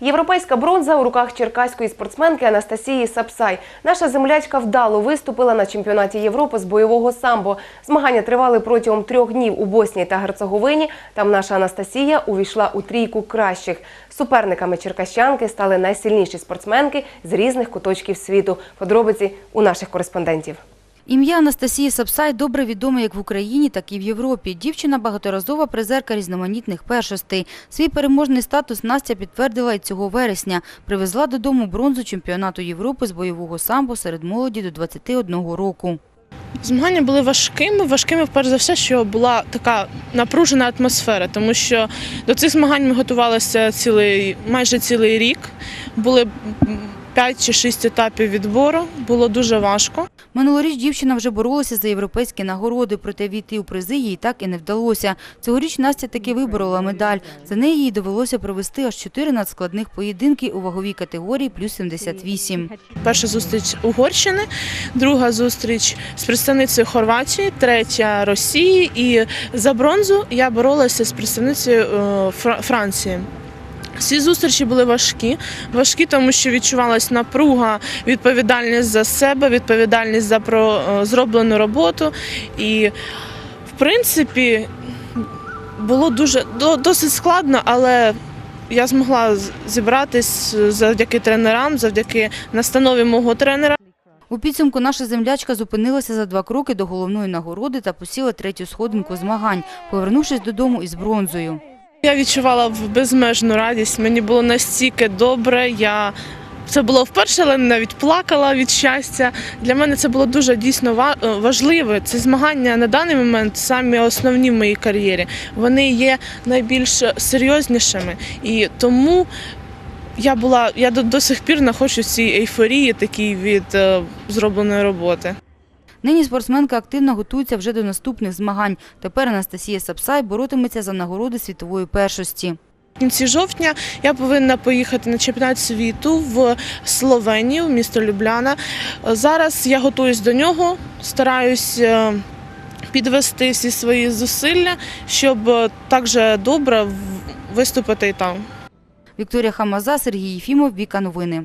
Європейська бронза у руках черкаської спортсменки Анастасії Сапсай. Наша землячка вдало виступила на чемпіонаті Європи з бойового самбо. Змагання тривали протягом трьох днів у Боснії та Герцеговині. Там наша Анастасія увійшла у трійку кращих. Суперниками черкащанки стали найсильніші спортсменки з різних куточків світу. Подробиці у наших кореспондентів. Ім'я Анастасії Сапсай добре відоме як в Україні, так і в Європі. Дівчина – багаторазова призерка різноманітних першостей. Свій переможний статус Настя підтвердила і цього вересня. Привезла додому бронзу чемпіонату Європи з бойового самбо серед молоді до 21 року. Змагання були важкими. Важкими, перш за все, що була така напружена атмосфера, тому що до цих змагань ми готувалися цілий, майже цілий рік. Були 5 чи 6 етапів відбору, було дуже важко. Минулоріч дівчина вже боролася за європейські нагороди, проте війти у призи їй так і не вдалося. Цьогоріч Настя таки виборола медаль. За неї їй довелося провести аж чотири надскладних поєдинки у ваговій категорії плюс 78. Перша зустріч Угорщини, друга зустріч з представницею Хорватії, третя Росії. І за бронзу я боролася з представницею е, Франції. Всі зустрічі були важкі. Важкі, тому що відчувалась напруга, відповідальність за себе, відповідальність за про е, зроблену роботу. І, в принципі, було дуже досить складно, але я змогла зібратись завдяки тренерам, завдяки настанові мого тренера. У підсумку наша землячка зупинилася за два кроки до головної нагороди та посіла третю сходинку змагань, повернувшись додому із бронзою. Я відчувала безмежну радість. Мені було настільки добре. Я це було вперше, але навіть плакала від щастя. Для мене це було дуже дійсно е. Це змагання на даний момент самі основні в моїй кар'єрі. Вони є найбільш серйознішими. І тому я була, я до, до сих пір знаходжусь в цій ейфорії такій від е, зробленої роботи. Нині спортсменка активно готується вже до наступних змагань. Тепер Анастасія Сапсай боротиметься за нагороди світової першості. В кінці жовтня я повинна поїхати на чемпіонат світу в Словенію, в місто Любляна. Зараз я готуюсь до нього, стараюсь е, підвести всі свої зусилля, щоб е, так же добре виступити і там. Вікторія Хамаза, Сергій Єфімов, Віка Новини.